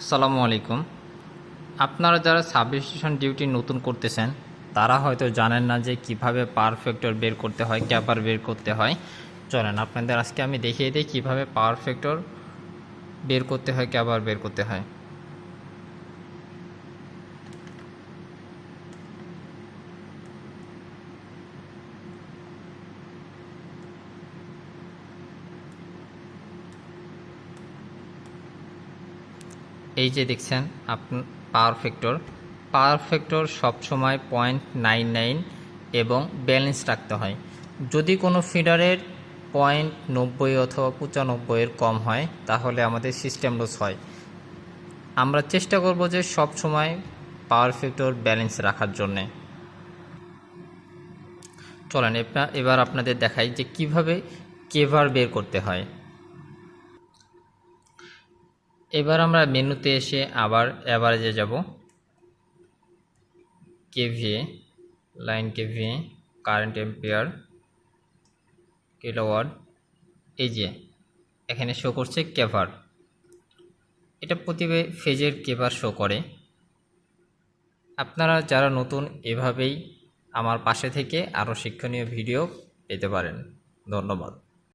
আসসালামু আলাইকুম। আপনারা যারা সাবস্টেশন ডিউটি নতুন করতেছেন, তারা হয়তো জানেন না যে কীভাবে পারফেক্টর বের করতে হয়, ক্যাপার বের করতে হয়। চলেন, আপনাদের আজকে আমি দেখিয়ে দিই কীভাবে পারফেক্টর বের করতে হয়, ক্যাপার বের করতে হয়। এই যে দেখছেন, আপন পাওয়ার ফ্যাক্টর পাওয়ার ফ্যাক্টর সবসময় পয়েন্ট নাইন নাইন এবং ব্যালেন্স রাখতে হয়। যদি কোনো ফিডারের পয়েন্ট নব্বই অথবা পঁচানব্বইয়ের কম হয়, তাহলে আমাদের সিস্টেম লস হয়। আমরা চেষ্টা করব যে সব সময় পাওয়ার ফ্যাক্টর ব্যালেন্স রাখার জন্যে। চলেন এবা- এবার আপনাদের দেখাই যে কীভাবে কেভার বের করতে হয়। এবার আমরা মেনুতে এসে আবার অ্যাভারেজে যাব। K V A, line K V A current ampere kilowatt এই যে, এখানে শো করছে কেভার। এটা প্রতি ফেজের কেভার শো করে। আপনারা যারা নতুন, এভাবেই আমার পাশে থেকে আরও শিক্ষণীয় ভিডিও পেতে পারেন। ধন্যবাদ।